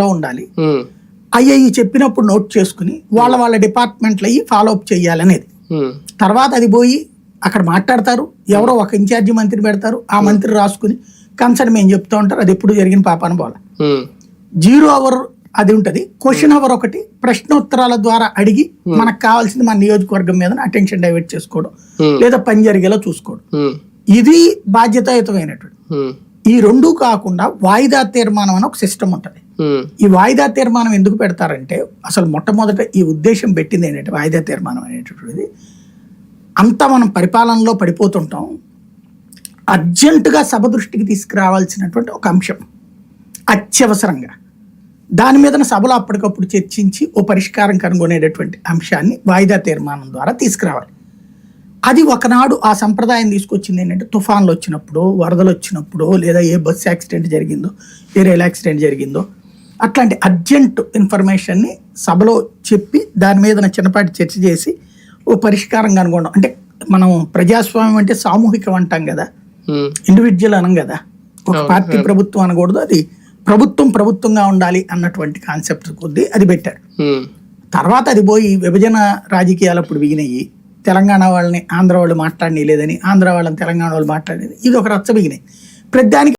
లో ఉండాలి. అయ్యి చెప్పినప్పుడు నోట్ చేసుకుని వాళ్ళ వాళ్ళ డిపార్ట్మెంట్లు అయ్యి ఫాలో అప్ చేయాలనేది తర్వాత అది పోయి అక్కడ మాట్లాడతారు ఎవరో ఒక ఇన్ఛార్జి మంత్రి పెడతారు ఆ మంత్రి రాసుకుని కన్సర్న్ మేము చెప్తా ఉంటారు అది ఎప్పుడు జరిగిన పాపాన పోలే జీరో అవర్ అది ఉంటది. క్వశ్చన్ అవర్ ఒకటి ప్రశ్నోత్తరాల ద్వారా అడిగి మనకు కావాల్సింది మన నియోజకవర్గం మీద అటెన్షన్ డైవర్ట్ చేసుకోవడం లేదా పని జరిగేలా చూసుకోవడం. ఇది బాధ్యతాయుతమైనటువంటి ఈ రెండు కాకుండా వాయిదా తీర్మానం అని ఒక సిస్టమ్ ఉంటుంది. ఈ వాయిదా తీర్మానం ఎందుకు పెడతారంటే అసలు మొట్టమొదట ఈ ఉద్దేశం పెట్టింది ఏంటంటే వాయిదా తీర్మానం అనేటటువంటిది అంతా మనం పరిపాలనలో పడిపోతుంటాం అర్జెంటుగా సభ దృష్టికి తీసుకురావాల్సినటువంటి ఒక అంశం అత్యవసరంగా. దాని మీద సభలో అప్పటికప్పుడు చర్చించి ఓ పరిష్కారం కనుగొనేటటువంటి అంశాన్ని వాయిదా తీర్మానం ద్వారా తీసుకురావాలి. అది ఒకనాడు ఆ సంప్రదాయం తీసుకొచ్చింది ఏంటంటే తుఫాన్లు వచ్చినప్పుడు వరదలు వచ్చినప్పుడు లేదా ఏ బస్ యాక్సిడెంట్ జరిగిందో ఏ రైల్ యాక్సిడెంట్ జరిగిందో అట్లాంటి అర్జెంట్ ఇన్ఫర్మేషన్ని సభలో చెప్పి దాని మీద చిన్నపాటి చర్చ చేసి ఓ పరిష్కారం కనుగొనడం అంటే మనం ప్రజాస్వామ్యం అంటే సామూహికం అంటాం కదా. ఇండివిజువల్ అనం కదా. ఒక పార్టీ ప్రభుత్వం అనకూడదు. అది ప్రభుత్వం ప్రభుత్వంగా ఉండాలి అన్నటువంటి కాన్సెప్ట్ కొద్దీ అది పెట్టారు. తర్వాత అది పోయి విభజన రాజకీయాలు అప్పుడు బిగినాయి. తెలంగాణ వాళ్ళని ఆంధ్ర వాళ్ళు మాట్లాడని లేదని ఆంధ్ర వాళ్ళని తెలంగాణ వాళ్ళు మాట్లాడేది ఇది ఒక రచ్చ బిగినాయి. ప్రతిదానికి